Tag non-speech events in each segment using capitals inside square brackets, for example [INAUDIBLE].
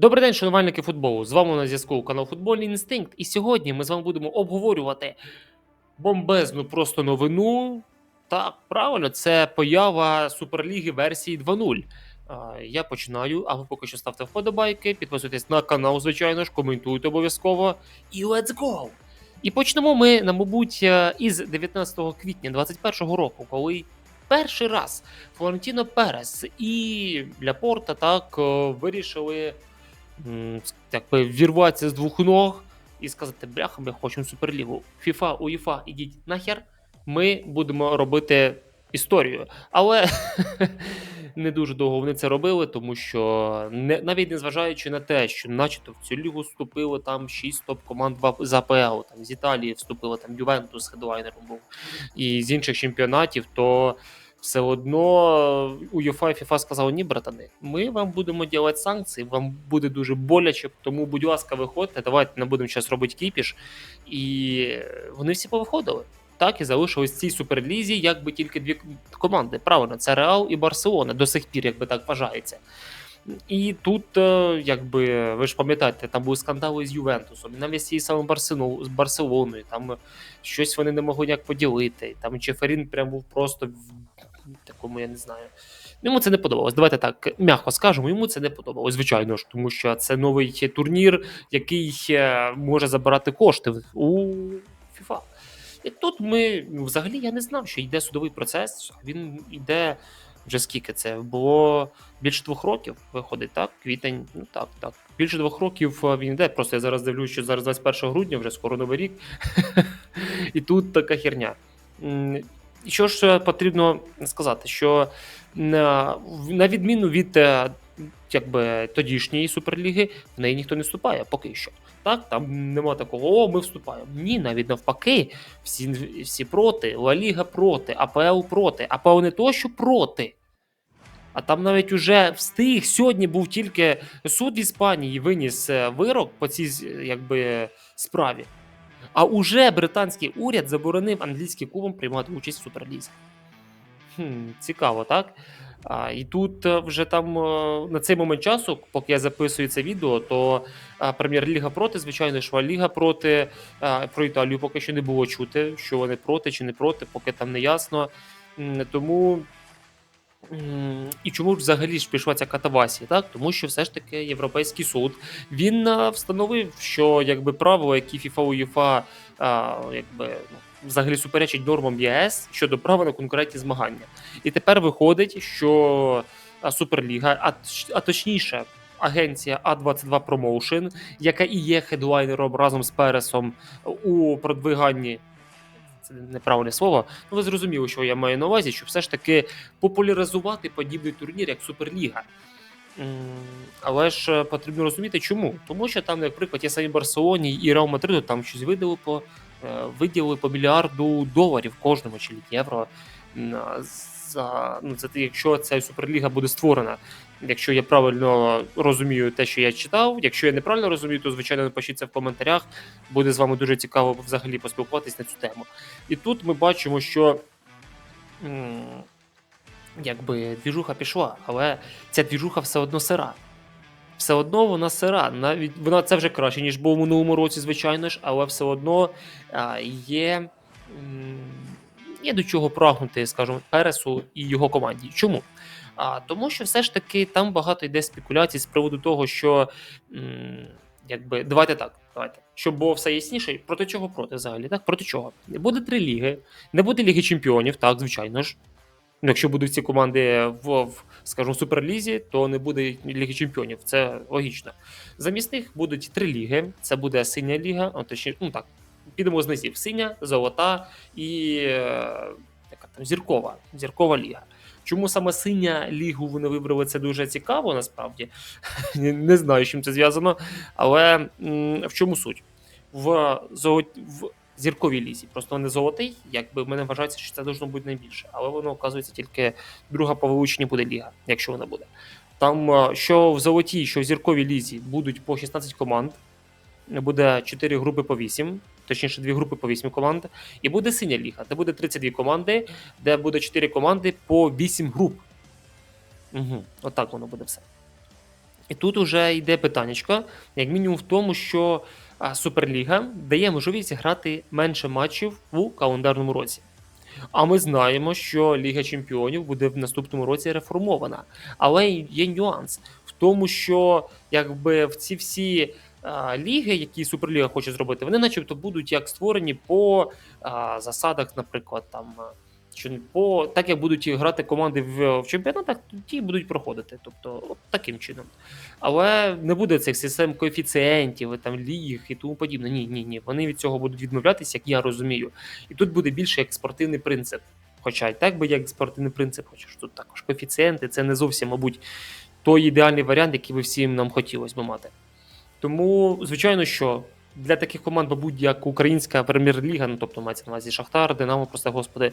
Добрий день, шанувальники футболу. З вами на зв'язку канал Футбольний Інстинкт. І сьогодні ми з вами будемо обговорювати бомбезну просто новину. Так, правильно, це поява Суперліги версії 2.0. Я починаю, а ви поки що ставте вподобайки, підписуйтесь на канал, звичайно ж, коментуйте обов'язково. І let's go! І почнемо ми, на мабуть, е, із 19 квітня 2021 року, коли перший раз Флорентіно Перес і Ляпорта так е, вирішили би вірватися з двох ног і сказати: бляха, ми хочемо суперлігу. FIFA, УЄФА, ідіть нахер. Ми будемо робити історію. Але [LAUGHS] не дуже довго вони це робили, тому що не, навіть незважаючи на те, що начебто в цю лігу вступили там 6 топ-команд з АПЛ, там з Італії вступили там Ювентус хедлайнером був, і з інших чемпіонатів, то все одно УЄФА і ФІФА сказали, ні, братани, ми вам будемо робити санкції, вам буде дуже боляче, тому, будь ласка, виходьте, давайте не будемо зараз робити кіпіш. І вони всі повиходили. Так, і залишились в цій суперлізі, якби тільки дві команди. Правильно, це Реал і Барселона до сих пір, якби так вважається. І тут, е, якби ви ж пам'ятаєте, там були скандали з Ювентусом, навіть з цією самою Барселоною, з Барселоною, там щось вони не могли ніяк поділити. Там Чеферін прям був просто в такому, я не знаю. Йому це не подобалось. Давайте так м'яко скажемо, йому це не подобалось, звичайно ж, тому що це новий турнір, який е, може забирати кошти у FIFA. І тут ми ну, взагалі я не знав, що йде судовий процес. Він йде вже скільки це було більше двох років. Виходить, так? Квітень, ну так, так. Більше двох років е, він йде. Просто я зараз дивлюсь, що зараз 21 грудня, вже скоро новий рік. [LAUGHS] І тут така херня. І Що ж е, потрібно сказати, що на, на відміну від е, якби, тодішньої суперліги, в неї ніхто не вступає поки що. Так, там нема такого, о, ми вступаємо. Ні, навіть навпаки, всі, всі проти, Ла Ліга проти, АПЛ проти, АПЛ не то, що проти. А там навіть уже встиг. Сьогодні був тільки суд в Іспанії виніс е, вирок по цій якби, справі. А уже британський уряд заборонив англійським клубам приймати участь в суперлізі. Хм, цікаво, так? А, і тут е, вже там е, на цей момент часу, поки я записую це відео, то Прем'єр-ліга проти, звичайно, Ла Ліга проти. Про Італію поки що не було чути, що вони проти чи не проти, поки там не ясно. Тому. І чому ж взагалі ж пішла ця катавасія? Так? Тому що все ж таки Європейський суд він встановив, що якби правила, які FIFA УЄФА якби, ну, взагалі суперечать нормам ЄС щодо права на конкурентні змагання. І тепер виходить, що Суперліга, а, а точніше, агенція А22 Promotion, яка і є хедлайнером разом з Пересом у продвиганні. Це неправильне слово. Ну, ви зрозуміли, що я маю на увазі, щоб все ж таки популяризувати подібний турнір, як Суперліга. Але ж е, потрібно розуміти, чому. Тому що там, наприклад, є самі Барселоні і Реал Мадриду там щось видали по, е, виділили по мільярду доларів кожному чи євро. За, ну, це якщо ця суперліга буде створена. Якщо я правильно розумію те, що я читав. Якщо я неправильно розумію, то звичайно напишіть це в коментарях. Буде з вами дуже цікаво взагалі поспілкуватись на цю тему. І тут ми бачимо, що якби двіжуха пішла, але ця двіжуха все одно сира. Все одно вона сира. Навіть вона це вже краще, ніж було в минулому році, звичайно ж, але все одно а, є, м, є до чого прагнути, скажімо, Пересу і його команді. Чому? А, тому що все ж таки там багато йде спекуляцій з приводу того, що м, якби давайте так, давайте, щоб було все ясніше, проти чого проти взагалі? Так, проти чого? Не буде три ліги, не буде Ліги Чемпіонів, так, звичайно ж. Ну, якщо будуть ці команди в, в скажімо, суперлізі, то не буде Ліги Чемпіонів. Це логічно. Замість них будуть три ліги. Це буде синя ліга, а точніше, ну так, підемо з низів. Синя, золота і е, яка там зіркова, зіркова ліга. Чому саме синя лігу вони вибрали? Це дуже цікаво, насправді. [LAUGHS] Не- знаю, з чим це зв'язано. Але в чому суть? В, золот... в зірковій лізі. Просто не золотий, якби в мене вважається, що це должно бути найбільше. Але воно, оказується, тільки друга по вилученні буде ліга, якщо вона буде. Там е, що в золотій, що в зірковій лізі будуть по 16 команд, буде 4 групи по 8, точніше, 2 групи по 8 команд, і буде синя ліга, де буде 32 команди, де буде 4 команди по 8 груп. Угу, отак воно буде все. І тут уже йде питаннячко, як мінімум в тому, що Суперліга дає можливість грати менше матчів у календарному році. А ми знаємо, що Ліга Чемпіонів буде в наступному році реформована. Але є нюанс в тому, що якби в ці всі ліги, які Суперліга хоче зробити, вони, начебто, будуть як створені по а, засадах, наприклад, там. Що по так як будуть грати команди в, в чемпіонатах, ті будуть проходити. Тобто, от таким чином. Але не буде цих систем коефіцієнтів, там ліг і тому подібне. Ні, ні, ні. Вони від цього будуть відмовлятися, як я розумію. І тут буде більше як спортивний принцип. Хоча й так би як спортивний принцип, хоча ж тут також коефіцієнти, це не зовсім, мабуть, той ідеальний варіант, який би всім нам хотілося би мати. Тому, звичайно, що для таких команд, мабуть, як Українська прем'єр-ліга, ну тобто мається на увазі Шахтар, Динамо, просто господи,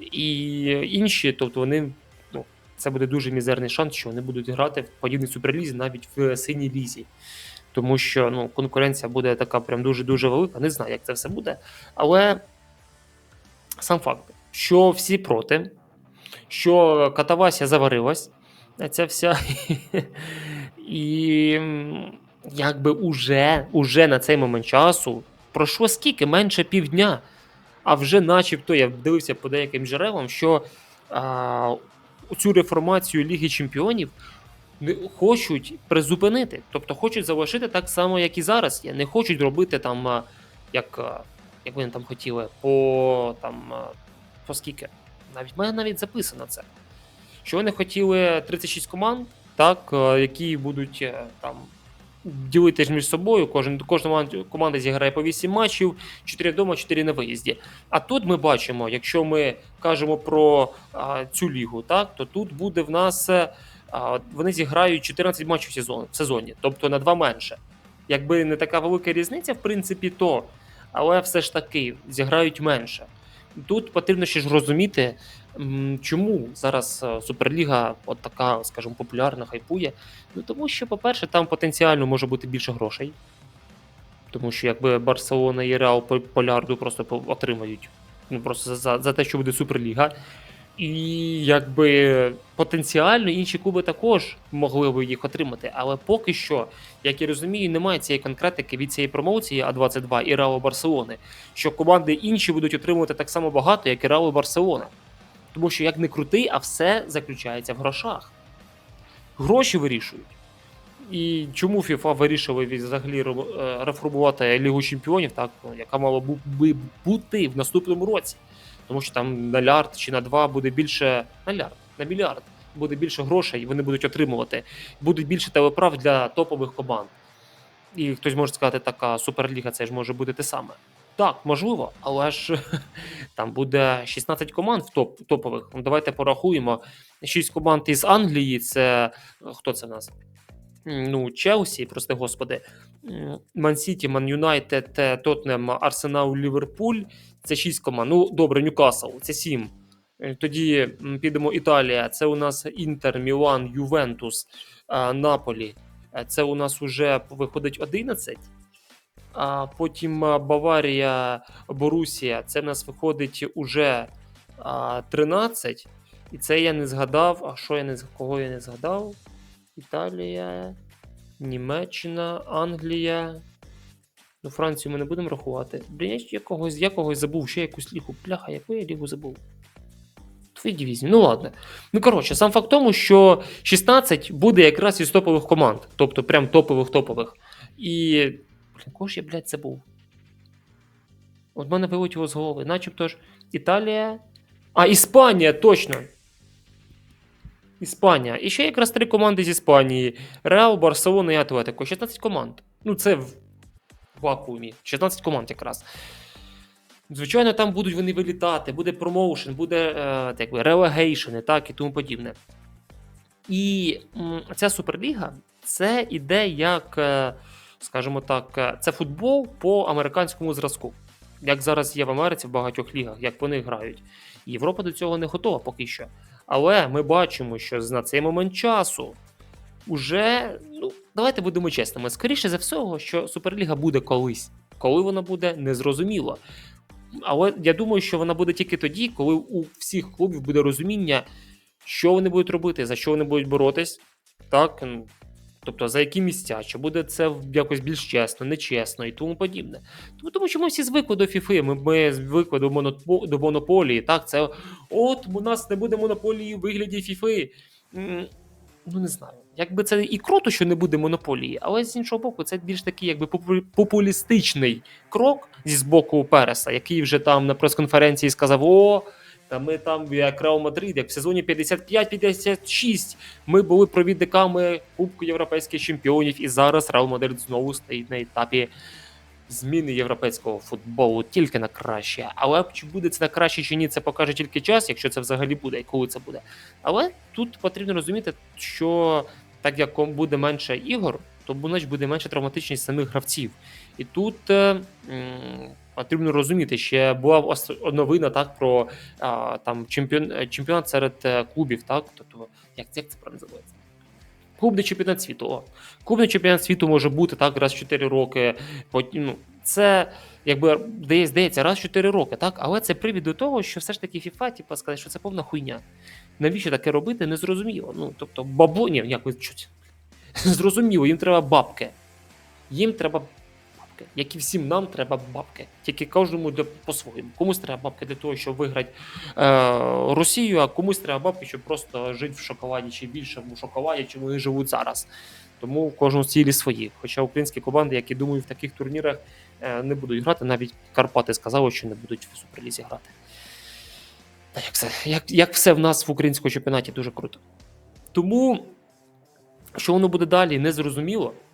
і інші, тобто вони. Ну, це буде дуже мізерний шанс, що вони будуть грати в подібній суперлізі навіть в синій лізі. Тому що ну, конкуренція буде така прям дуже-дуже велика. Не знаю, як це все буде. Але сам факт, що всі проти, що катавасія заварилась, ця вся. [LAUGHS] І якби уже, уже на цей момент часу пройшло скільки? Менше півдня. А вже начебто я дивився по деяким джерелам, що а, цю реформацію Ліги Чемпіонів хочуть призупинити. Тобто хочуть залишити так само, як і зараз є. Не хочуть робити там, як, як вони там хотіли, по там по скільки. Навіть в мене навіть записано це. Що вони хотіли 36 команд, так, які будуть е, там ділитись між собою. Кожен, кожна команда- зіграє по 8 матчів, 4 вдома, 4 на виїзді. А тут ми бачимо, якщо ми кажемо про а, цю лігу, так, то тут буде в нас. е, а, вони зіграють 14 матчів в сезон- в сезоні, тобто на 2 менше. Якби не така велика різниця, в принципі, то, але все ж таки зіграють менше. Тут потрібно ще ж розуміти, чому зараз е, Суперліга от така, скажімо, популярна, хайпує. Ну тому що, по-перше, там потенціально може бути більше грошей. Тому що якби Барселона і Реал полярду просто отримають ну, просто за, за, те, що буде Суперліга. І якби потенціально інші клуби також могли б їх отримати. Але поки що, як я розумію, немає цієї конкретики від цієї промоції А22 і Реал Барселони, що команди інші будуть отримувати так само багато, як і Реал Барселона. Тому що як не крути, а все заключається в грошах. Гроші вирішують. І чому FIFA вирішили взагалі е, реформувати Лігу Чемпіонів, так, ну, яка мала би бути в наступному році? Тому що там на лярд чи на два буде більше на лярд, на мільярд буде більше грошей, вони будуть отримувати. Будуть більше телеправ для топових команд. І хтось може сказати, така суперліга, це ж може бути те саме. Так, можливо, але ж [LAUGHS] там буде 16 команд в топ, топових. Ну, давайте порахуємо. 6 команд із Англії. Це хто це в нас? Ну, Челсі, прости господи. Ман-Сіті, Ман Юнайтед, Тоттенем, Арсенал, Ліверпуль. Це 6 команд. Ну, добре, Ньюкасл, це 7. Е, Тоді підемо Італія. Це у нас Інтер, Мілан, Ювентус, Наполі. Е, Це у нас уже виходить 11. А потім Баварія, Борусія. Це в нас виходить уже 13. І це я не згадав. А що я не кого я не згадав? Італія, Німеччина, Англія. Ну, Францію ми не будемо рахувати. Блін, я ще я когось забув, ще якусь лігу. Бляха, яку я лігу забув? Твої дивізії. Ну ладно. Ну коротше, сам факт в тому, що 16 буде якраз із топових команд. Тобто прям топових топових. І. Блін, кого ж я, блядь, забув? От в мене вилетіло з голови. Начебто ж Італія. А, Іспанія, точно! Іспанія. І ще якраз три команди з Іспанії: Реал, Барселона і Атлетико. 16 команд. Ну, це в вакуумі. 16 команд якраз. Звичайно, там будуть вони вилітати, буде промоушен, буде е, релегейшени, так і тому подібне. І м, ця суперліга це іде як, е, скажімо так, е, це футбол по американському зразку. Як зараз є в Америці в багатьох лігах, як вони грають. Європа до цього не готова поки що. Але ми бачимо, що на цей момент часу уже, ну, давайте будемо чесними, скоріше за всього, що Суперліга буде колись. Коли вона буде, незрозуміло. Але я думаю, що вона буде тільки тоді, коли у всіх клубів буде розуміння, що вони будуть робити, за що вони будуть боротись. Так, ну, Тобто за які місця, чи буде це якось більш чесно, нечесно і тому подібне. Тому, тому що ми всі звикли до фіфи, ми, ми звикли до, монопо, до монополії. Так, це от у нас не буде монополії у вигляді фіфи. Ну не знаю. Якби це і круто, що не буде монополії, але з іншого боку, це більш такий якби популістичний крок зі боку Переса, який вже там на прес-конференції сказав: О, та ми там як Реал Мадрид, як в сезоні 55-56 ми були провідниками Кубку європейських чемпіонів, і зараз Реал Мадрид знову стоїть на етапі зміни європейського футболу тільки на краще. Але чи буде це на краще чи ні, це покаже тільки час, якщо це взагалі буде і коли це буде. Але тут потрібно розуміти, що так як буде менше ігор, то буде менше травматичність самих гравців. І тут е, потрібно розуміти, ще була новина так про а, там чемпіон, чемпіонат серед е, клубів, так тобто як, як це називається? Клубний чемпіонат світу. О. Клубний чемпіонат світу може бути так раз в 4 роки. Ну, це якби дає- здається, раз в 4 роки, так? Але це привід до того, що все ж таки FIFA, типу, сказати, що це повна хуйня. Навіщо таке робити, незрозуміло. Ну, тобто, бабо, ні, як ви чуть. [LAUGHS] Зрозуміло, їм треба бабки. Їм треба бабки. Як і всім нам треба бабки. Тільки кожному по-своєму. Комусь треба бабки для того, щоб виграти е, Росію, а комусь треба бабки, щоб просто жити в шоколаді чи більше в шоколаді, чим вони живуть зараз. Тому у кожному цілі свої. Хоча українські команди, які думаю, в таких турнірах е, не будуть грати, навіть Карпати сказали, що не будуть в суперлізі грати. Та як все, як, як все в нас в українському чемпіонаті дуже круто. Тому, що воно буде далі, не зрозуміло. А,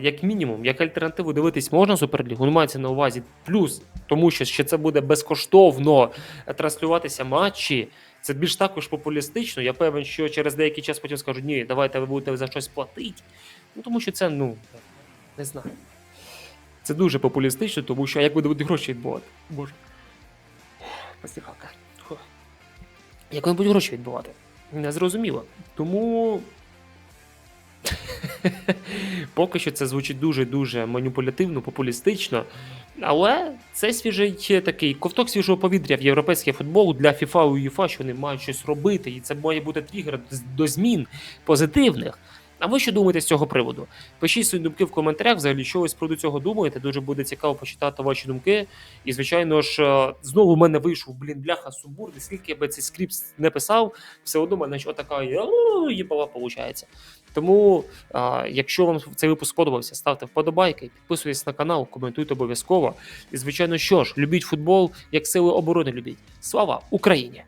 як мінімум, як альтернативу дивитись можна Суперлігу, мається на увазі плюс, тому що ще це буде безкоштовно транслюватися матчі. Це більш також популістично. Я певен, що через деякий час потім скажуть, ні, давайте ви будете за щось платити. Ну тому що це, ну не знаю. Це дуже популістично, тому що як ви гроші відбувати? Боже. Посіхалка. Як вони будуть гроші відбувати? Не зрозуміло. Тому. [LAUGHS] Поки що це звучить дуже-дуже маніпулятивно, популістично. Але це свіжий такий ковток свіжого повітря в європейський футбол для FIFA і UEFA, що вони мають щось робити, і це має бути тригер до змін позитивних. А ви що думаєте з цього приводу? Пишіть свої думки в коментарях. Взагалі, що ви з приводу цього думаєте. Дуже буде цікаво почитати ваші думки. І, звичайно ж, е, знову в мене вийшов блін бляха сумбурний. Скільки я би цей скрипт не писав, все одно мене що така їбала виходить. Тому, а, якщо вам цей випуск сподобався, ставте вподобайки, підписуйтесь на канал, коментуйте обов'язково. І, звичайно, що ж, любіть футбол, як сили оборони любіть. Слава Україні!